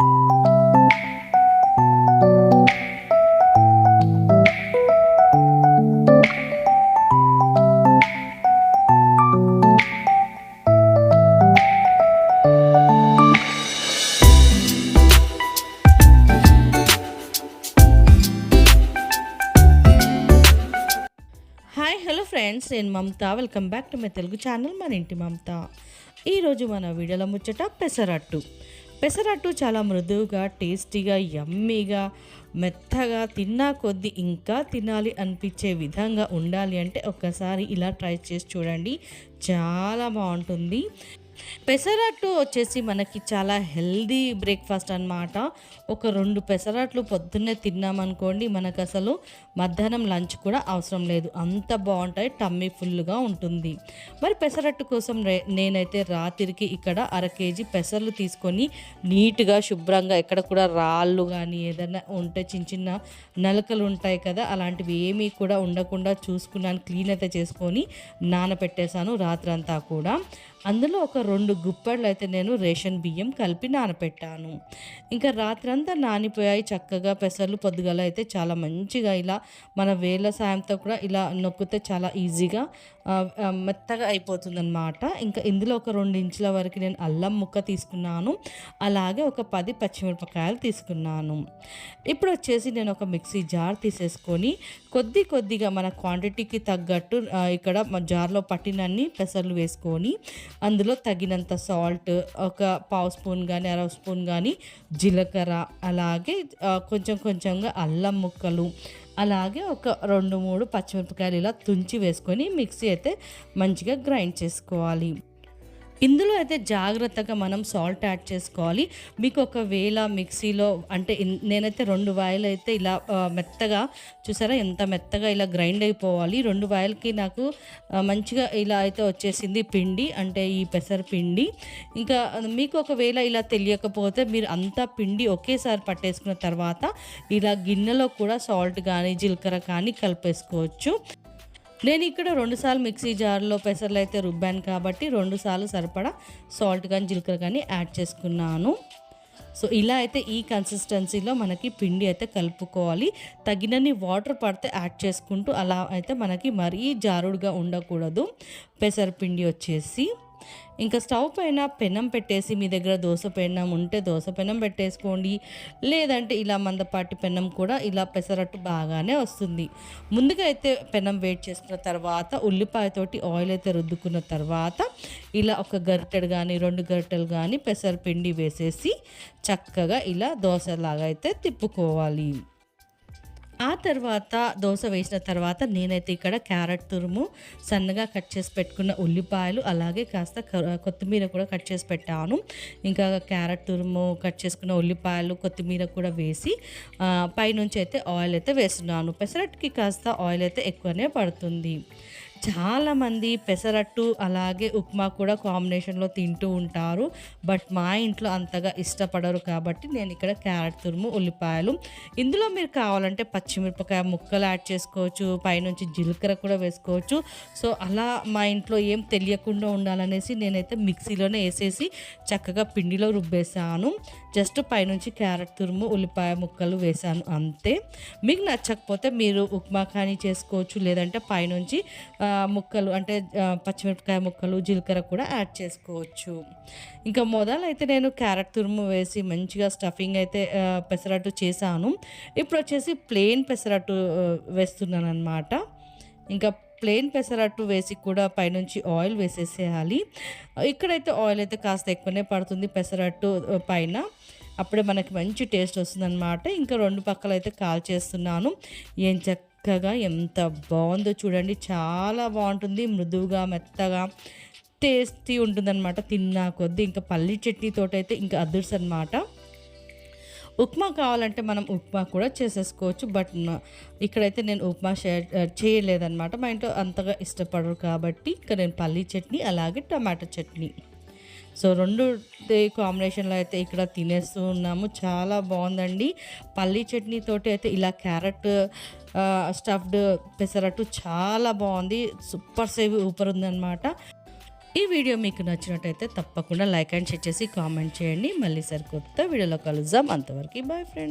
Hi hello friends నేను Mamata. Welcome back to my Telugu channel మన ఇంటి మమత. ఈరోజు మన వీడియోలో ముచ్చట పెసరట్టు. పెసరట్టు చాలా మృదువుగా టేస్టీగా యమ్మీగా మెత్తగా తిన్నా కొద్దీ ఇంకా తినాలి అనిపించే విధంగా ఉండాలి అంటే ఒక్కసారి ఇలా ట్రై చేసి చూడండి. చాలా బాగుంటుంది. పెసరట్టు వచ్చేసి మనకి చాలా హెల్దీ బ్రేక్ఫాస్ట్ అనమాట ఒక రెండు పెసరట్లు పొద్దున్నే తిన్నామనుకోండి మనకు అసలు మధ్యాహ్నం లంచ్ కూడా అవసరం లేదు. అంత బాగుంటాయి టమ్మీ ఫుల్గా ఉంటుంది. మరి పెసరట్టు కోసం నేనైతే రాత్రికి ఇక్కడ అర కేజీ పెసర్లు తీసుకొని నీట్గా శుభ్రంగా ఎక్కడ కూడా రాళ్ళు కానీ ఏదైనా ఉంటే చిన్న చిన్న నలకలు ఉంటాయి కదా అలాంటివి ఏమీ కూడా ఉండకుండా చూసుకున్నాను క్లీన్ అయితే చేసుకొని నానబెట్టేశాను రాత్రంతా కూడా. అందులో ఒక రెండు గుప్పెళ్ళు అయితే నేను రేషన్ బియ్యం కలిపి నానపెట్టాను. ఇంకా రాత్రంతా నానిపోయాయి చక్కగా పెసర్లు పొద్దుగల అయితే చాలా మంచిగా ఇలా మన వేళ్ళ సాయంతో కూడా ఇలా నొక్కితే చాలా ఈజీగా మెత్తగా అయిపోతుందన్నమాట. ఇంకా ఇందులో ఒక రెండు ఇంచుల వరకు నేను అల్లం ముక్క తీసుకున్నాను. అలాగే ఒక పది పచ్చిమిరపకాయలు తీసుకున్నాను. ఇప్పుడు వచ్చేసి నేను ఒక మిక్సీ జార్ తీసేసుకొని కొద్ది కొద్దిగా మన క్వాంటిటీకి తగ్గట్టు ఇక్కడ మా జార్లో పట్టినన్ని పెసర్లు వేసుకొని అందులో తగినంత సాల్ట్ ఒక పావు స్పూన్ కానీ అర స్పూన్ కానీ జీలకర్ర అలాగే కొంచెం కొంచెంగా అల్లం ముక్కలు అలాగే ఒక రెండు మూడు పచ్చిమిరపకాయలు ఇలా తుంచి వేసుకొని మిక్సీ అయితే మంచిగా గ్రైండ్ చేసుకోవాలి. ఇందులో అయితే జాగ్రత్తగా మనం సాల్ట్ యాడ్ చేసుకోవాలి. మీకు ఒకవేళ మిక్సీలో అంటే నేనైతే రెండు వాయిల్ అయితే ఇలా మెత్తగా చూసారా? ఎంత మెత్తగా ఇలా గ్రైండ్ అయిపోవాలి. రెండు వాయిల్కి నాకు మంచిగా ఇలా అయితే వచ్చేసింది పిండి అంటే ఈ పెసర పిండి. ఇంకా మీకు ఒకవేళ ఇలా తెలియకపోతే మీరు అంతా పిండి ఒకేసారి పట్టేసుకున్న తర్వాత ఇలా గిన్నెలో కూడా సాల్ట్ కానీ జీలకర్ర కానీ కలిపేసుకోవచ్చు. నేను ఇక్కడ రెండుసార్లు మిక్సీ జార్లో పెసర్లు అయితే రుబ్బాను కాబట్టి రెండుసార్లు సరిపడా సాల్ట్ కానీ జీలకర్ర కానీ యాడ్ చేసుకున్నాను. సో ఇలా అయితే ఈ కన్సిస్టెన్సీలో మనకి పిండి అయితే కలుపుకోవాలి. తగినన్ని వాటర్ పడితే యాడ్ చేసుకుంటూ అలా అయితే మనకి మరీ జారుడుగా ఉండకూడదు. పెసరపిండి వచ్చేసి. ఇంకా స్టవ్ పైన పెనం పెట్టేసి మీ దగ్గర దోశ పెనం ఉంటే దోశ పెనం పెట్టేసుకోండి. లేదంటే ఇలా మందపాటి పెనం కూడా ఇలా పెసరట్టు బాగానే వస్తుంది. ముందుగా అయితే పెనం వేడి చేసుకున్న తర్వాత ఉల్లిపాయతోటి ఆయిల్ అయితే రుద్దుకున్న తర్వాత ఇలా ఒక గరిటెడు కానీ రెండు గరిటెలు కానీ పెసరపిండి వేసేసి చక్కగా ఇలా దోశలాగా అయితే తిప్పుకోవాలి. ఆ తర్వాత దోశ వేసిన తర్వాత నేనైతే ఇక్కడ క్యారెట్ తురుము సన్నగా కట్ చేసి పెట్టుకున్న ఉల్లిపాయలు అలాగే కాస్త క- కొత్తిమీర కూడా కట్ చేసి పెట్టాను. ఇంకా క్యారెట్ తురుము కట్ చేసుకున్న ఉల్లిపాయలు కొత్తిమీర కూడా వేసి పైనుంచి అయితే ఆయిల్ అయితే వేస్తున్నాను. పెసరట్కి కాస్త ఆయిల్ అయితే ఎక్కువనే పడుతుంది. చాలామంది పెసరట్టు అలాగే ఉప్మా కూడా కాంబినేషన్లో తింటూ ఉంటారు. బట్ మా ఇంట్లో అంతగా ఇష్టపడరు కాబట్టి నేను ఇక్కడ క్యారెట్ తురుము ఉల్లిపాయలు. ఇందులో మీరు కావాలంటే పచ్చిమిరపకాయ ముక్కలు యాడ్ చేసుకోవచ్చు పైనుంచి జీలకర్ర కూడా వేసుకోవచ్చు. సో అలా మా ఇంట్లో ఏం తెలియకుండా ఉండాలనేసి నేనైతే మిక్సీలోనే వేసేసి చక్కగా పిండిలో రుబ్బేసాను జస్ట్ పైనుంచి క్యారెట్ తురుము ఉల్లిపాయ ముక్కలు వేసాను అంతే. మీకు నచ్చకపోతే మీరు ఉప్మా కానీ చేసుకోవచ్చు లేదంటే పైనుంచి ముక్కలు అంటే పచ్చిమిరపకాయ ముక్కలు జీలకర్ర కూడా యాడ్ చేసుకోవచ్చు. ఇంకా మొదలైతే నేను క్యారెట్ తురుము వేసి మంచిగా స్టఫింగ్ అయితే పెసరట్టు చేశాను. ఇప్పుడు వచ్చేసి ప్లెయిన్ పెసరట్టు వేస్తున్నాను అనమాట ఇంకా ప్లెయిన్ పెసరట్టు వేసి కూడా పైనుంచి ఆయిల్ వేసేసేయాలి. ఇక్కడైతే ఆయిల్ అయితే కాస్త ఎక్కువనే పడుతుంది పెసరట్టు పైన. అప్పుడే మనకి మంచి టేస్ట్ వస్తుందన్నమాట. ఇంకా రెండు పక్కల అయితే కాల్ చేస్తున్నాను. ఏం చక్కగా ఎంత బాగుందో చూడండి. చాలా బాగుంటుంది. మృదువుగా మెత్తగా టేస్టీ ఉంటుందన్నమాట. తిన్నా కొద్దీ ఇంకా పల్లి చట్నీతో అయితే ఇంకా అదుర్స్ అనమాట ఉప్మా కావాలంటే మనం ఉప్మా కూడా చేసేసుకోవచ్చు బట్ ఇక్కడైతే నేను ఉప్మా షేర్ చేయలేదన్నమాట. మా ఇంట్లో అంతగా ఇష్టపడరు కాబట్టి ఇక్కడ నేను పల్లీ చట్నీ అలాగే టమాటో చట్నీ. సో రెండు కాంబినేషన్లో అయితే ఇక్కడ తినేస్తూ ఉన్నాము. చాలా బాగుందండి. పల్లీ చట్నీ తోటి అయితే ఇలా క్యారెట్ స్టఫ్డ్ పెసరట్టు చాలా బాగుంది. సూపర్ సేవ్ ఊపర్ ఉందన్నమాట ఈ వీడియో మీకు నచ్చినట్టయితే తప్పకుండా లైక్ అండ్ షేర్ చేసి కామెంట్ చేయండి. మళ్ళీ సరికొత్త వీడియోలో కలుద్దాం. అంతవరకు బాయ్ ఫ్రెండ్స్